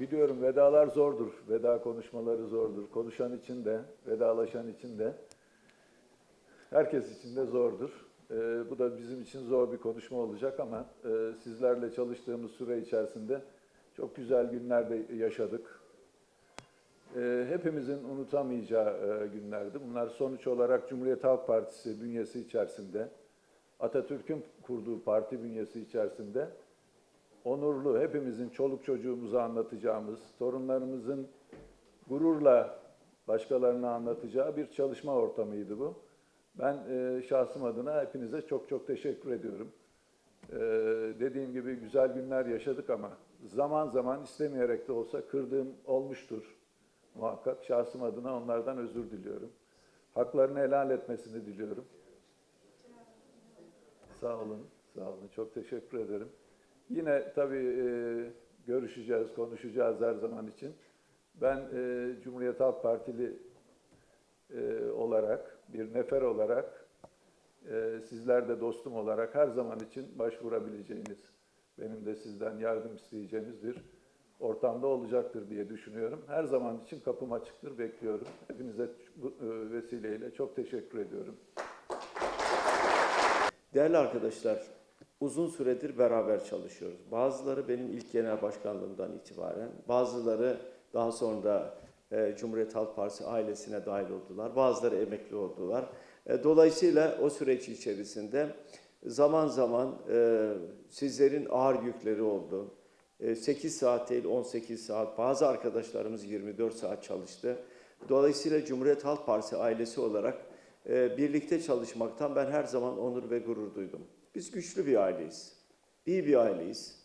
biliyorum vedalar zordur. Veda konuşmaları zordur. Konuşan için de, vedalaşan için de. Herkes için de zordur. Ee, bu da bizim için zor bir konuşma olacak ama e, sizlerle çalıştığımız süre içerisinde çok güzel günler de yaşadık. Ee, hepimizin unutamayacağı e, günlerdi. Bunlar sonuç olarak Cumhuriyet Halk Partisi bünyesi içerisinde, Atatürk'ün kurduğu parti bünyesi içerisinde onurlu, hepimizin çoluk çocuğumuza anlatacağımız, torunlarımızın gururla başkalarına anlatacağı bir çalışma ortamıydı bu. Ben e, şahsım adına hepinize çok çok teşekkür ediyorum. E, dediğim gibi güzel günler yaşadık ama zaman zaman istemeyerek de olsa kırdığım olmuştur muhakkak. Şahsım adına onlardan özür diliyorum. Haklarını helal etmesini diliyorum. Sağ olun, sağ olun. Çok teşekkür ederim. Yine tabii e, görüşeceğiz, konuşacağız her zaman için. Ben e, Cumhuriyet Halk Partili e, olarak, bir nefer olarak, e, sizler de dostum olarak her zaman için başvurabileceğiniz, benim de sizden yardım isteyeceğiniz bir ortamda olacaktır diye düşünüyorum. Her zaman için kapım açıktır, bekliyorum. Hepinize bu vesileyle çok teşekkür ediyorum. Değerli arkadaşlar, uzun süredir beraber çalışıyoruz. Bazıları benim ilk genel başkanlığımdan itibaren, bazıları daha sonra e, Cumhuriyet Halk Partisi ailesine dahil oldular, bazıları emekli oldular. E, dolayısıyla o süreç içerisinde zaman zaman e, sizlerin ağır yükleri oldu. E, 8 saat değil 18 saat, bazı arkadaşlarımız 24 saat çalıştı. Dolayısıyla Cumhuriyet Halk Partisi ailesi olarak e, birlikte çalışmaktan ben her zaman onur ve gurur duydum. Biz güçlü bir aileyiz, iyi bir aileyiz.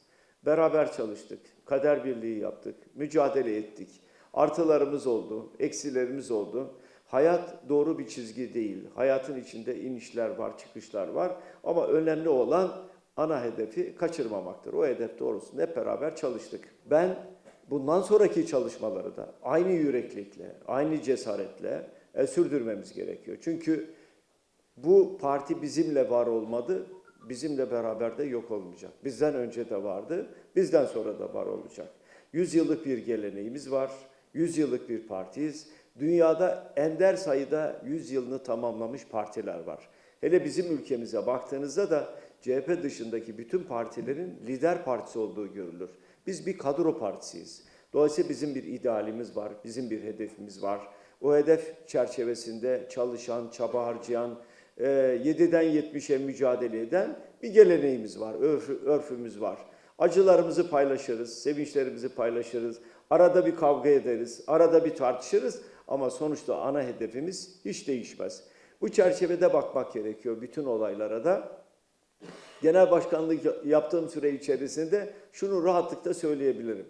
Beraber çalıştık, kader birliği yaptık, mücadele ettik. Artılarımız oldu, eksilerimiz oldu. Hayat doğru bir çizgi değil. Hayatın içinde inişler var, çıkışlar var. Ama önemli olan ana hedefi kaçırmamaktır. O hedef doğrusunda hep beraber çalıştık. Ben bundan sonraki çalışmaları da aynı yüreklilikle, aynı cesaretle e, sürdürmemiz gerekiyor. Çünkü bu parti bizimle var olmadı, bizimle beraber de yok olmayacak. Bizden önce de vardı, bizden sonra da var olacak. Yüz yıllık bir geleneğimiz var, yüz yıllık bir partiyiz. Dünyada ender sayıda yüz yılını tamamlamış partiler var. Hele bizim ülkemize baktığınızda da CHP dışındaki bütün partilerin lider partisi olduğu görülür. Biz bir kadro partisiyiz. Dolayısıyla bizim bir idealimiz var, bizim bir hedefimiz var. O hedef çerçevesinde çalışan, çaba harcayan, e, 7'den 70'e mücadele eden bir geleneğimiz var, örfü, örfümüz var. Acılarımızı paylaşırız, sevinçlerimizi paylaşırız, arada bir kavga ederiz, arada bir tartışırız ama sonuçta ana hedefimiz hiç değişmez. Bu çerçevede bakmak gerekiyor bütün olaylara da. Genel başkanlık yaptığım süre içerisinde şunu rahatlıkla söyleyebilirim.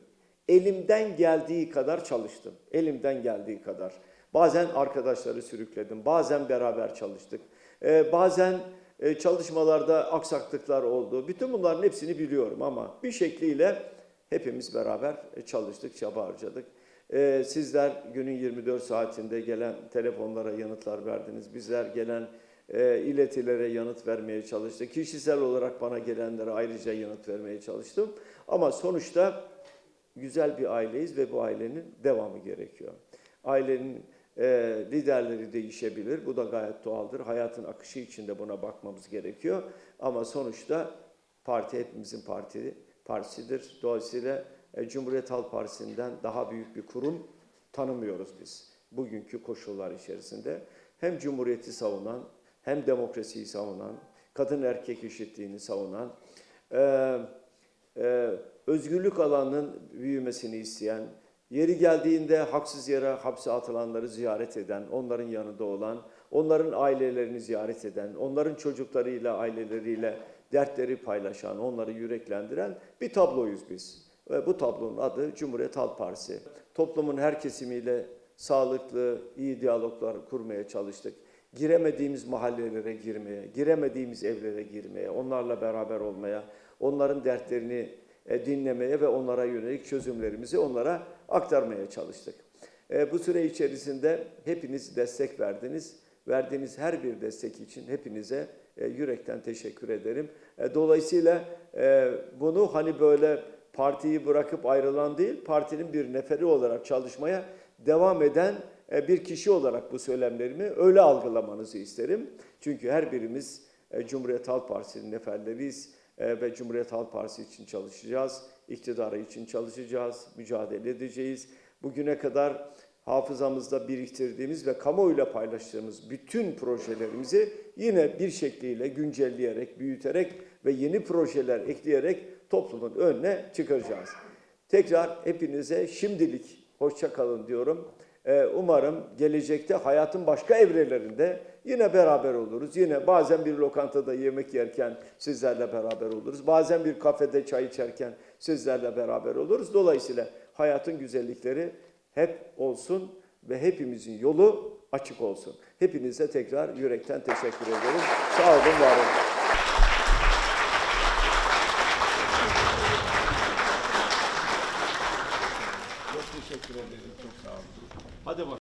Elimden geldiği kadar çalıştım. Elimden geldiği kadar. Bazen arkadaşları sürükledim, bazen beraber çalıştık. Ee, bazen e, çalışmalarda aksaklıklar oldu. Bütün bunların hepsini biliyorum ama bir şekliyle hepimiz beraber e, çalıştık, çaba harcadık. Ee, sizler günün 24 saatinde gelen telefonlara yanıtlar verdiniz. Bizler gelen e, iletilere yanıt vermeye çalıştık. Kişisel olarak bana gelenlere ayrıca yanıt vermeye çalıştım. Ama sonuçta güzel bir aileyiz ve bu ailenin devamı gerekiyor. Ailenin e, liderleri değişebilir. Bu da gayet doğaldır. Hayatın akışı içinde buna bakmamız gerekiyor. Ama sonuçta parti hepimizin parti, partisidir. Dolayısıyla e, Cumhuriyet Halk Partisi'nden daha büyük bir kurum tanımıyoruz biz bugünkü koşullar içerisinde. Hem Cumhuriyeti savunan, hem demokrasiyi savunan, kadın erkek eşitliğini savunan, e, e, özgürlük alanının büyümesini isteyen, yeri geldiğinde haksız yere hapse atılanları ziyaret eden, onların yanında olan, onların ailelerini ziyaret eden, onların çocuklarıyla, aileleriyle dertleri paylaşan, onları yüreklendiren bir tabloyuz biz. Ve bu tablonun adı Cumhuriyet Halk Partisi. Toplumun her kesimiyle sağlıklı, iyi diyaloglar kurmaya çalıştık. Giremediğimiz mahallelere girmeye, giremediğimiz evlere girmeye, onlarla beraber olmaya, onların dertlerini dinlemeye ve onlara yönelik çözümlerimizi onlara aktarmaya çalıştık. E, Bu süre içerisinde hepiniz destek verdiniz. Verdiğiniz her bir destek için hepinize e, yürekten teşekkür ederim. E, Dolayısıyla e, bunu hani böyle partiyi bırakıp ayrılan değil, partinin bir neferi olarak çalışmaya devam eden e, bir kişi olarak bu söylemlerimi öyle algılamanızı isterim. Çünkü her birimiz e, Cumhuriyet Halk Partisi'nin neferleriyiz e, ve Cumhuriyet Halk Partisi için çalışacağız, iktidarı için çalışacağız, mücadele edeceğiz. Bugüne kadar hafızamızda biriktirdiğimiz ve kamuoyuyla paylaştığımız bütün projelerimizi yine bir şekliyle güncelleyerek, büyüterek ve yeni projeler ekleyerek toplumun önüne çıkaracağız. Tekrar hepinize şimdilik hoşça kalın diyorum. Ee, Umarım gelecekte hayatın başka evrelerinde yine beraber oluruz. Yine bazen bir lokantada yemek yerken sizlerle beraber oluruz. Bazen bir kafede çay içerken sizlerle beraber oluruz. Dolayısıyla hayatın güzellikleri hep olsun ve hepimizin yolu açık olsun. Hepinize tekrar yürekten teşekkür ederim. Sağ olun, var olun. Çok teşekkür ederim. Çok sağ olun. Hadi bak.